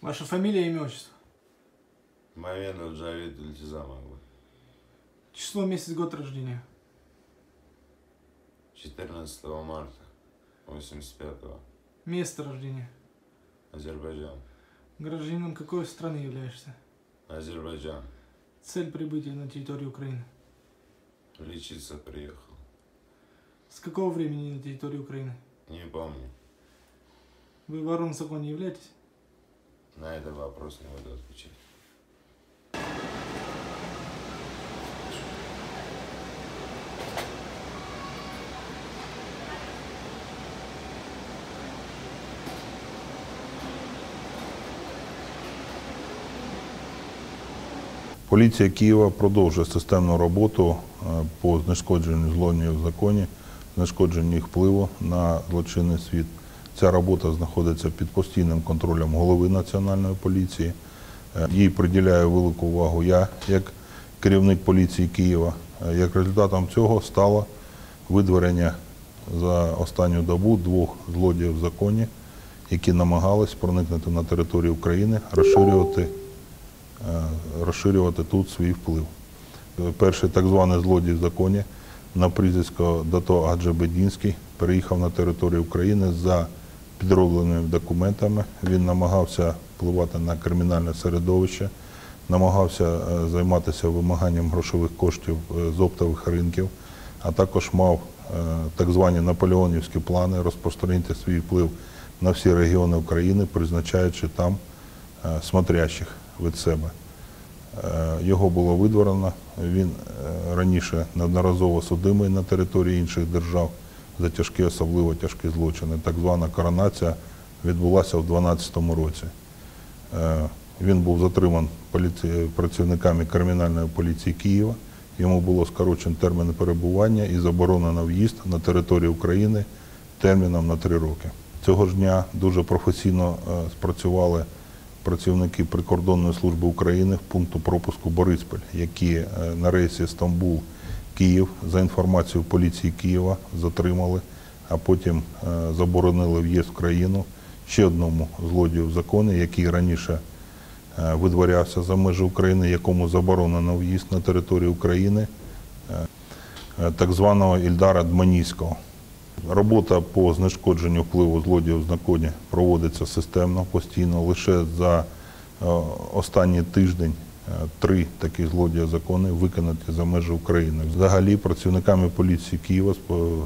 Ваша фамилия, имя, отчество. Мамедов Джавид Ильтизамовна. Число, месяц, год рождения. 14 марта 85-го. Место рождения. Азербайджан. Гражданином какой страны являешься? Азербайджан. Цель прибытия на территорию Украины. Лечиться приехал. С какого времени на территории Украины? Не помню. Вы ворон в законе являетесь? На этот вопрос не буду отвечать. Поліція Києва продовжує системну роботу е, по знешкодженню злочинів в законі, знешкодженню їх впливу на злочинний світ. Ця робота знаходиться під постійним контролем голови Національної поліції. Е, Їй приділяю велику увагу я, як керівник поліції Києва. Е, Як результатом цього стало видворення за останню добу двох злодіїв в законі, які намагались проникнути на територію України, розширювати е, розширювати тут свій вплив. Перший так званий злодій в законі на прізвисько Дато Аджабедінський переїхав на територію України за підробленими документами. Він намагався впливати на кримінальне середовище, намагався е, займатися вимаганням грошових коштів е, з оптових ринків, а також мав е, так звані наполеонівські плани розпространити свій вплив на всі регіони України, призначаючи там смотрящих від себе. Його було видворено. Він раніше неодноразово судимий на території інших держав за тяжкі, особливо тяжкі злочини. Так звана коронація відбулася в 2012 році. Е, Він був затриман працівниками кримінальної поліції Києва. Йому було скорочено термін перебування і заборонено в'їзд на територію України терміном на три роки. Цього ж дня дуже професійно е, спрацювали працівники прикордонної служби України в пункту пропуску Бориспіль, які е, на рейсі Стамбул Київ за інформацією поліції Києва затримали, а потім е, заборонили в'їзд в країну ще одному злодію в законі, який раніше е, видворявся за межі України, якому заборонено в'їзд на територію України, е, так званого Ільдара Дманійського. Робота по знешкодженню впливу злодіїв в законі проводиться системно, постійно. Лише за останній тиждень три такі злодії закони виконані за межі України. Взагалі працівниками поліції Києва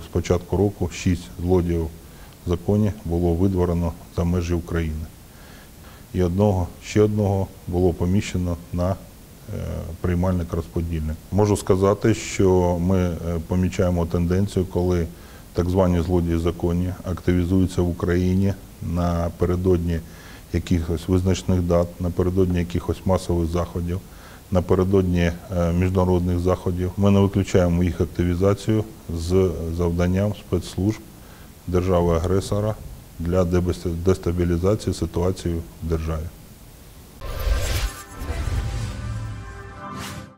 з початку року шість злодіїв законі було видворено за межі України. І одного, ще одного було поміщено на е, приймальник розподільник. Можу сказати, що ми е, помічаємо тенденцію, коли так звані злодії законі активізуються в Україні напередодні якихось визначних дат, напередодні якихось масових заходів, напередодні е, міжнародних заходів. Ми не виключаємо їх активізацію з завданням спецслужб держави-агресора для дестабілізації ситуації в державі.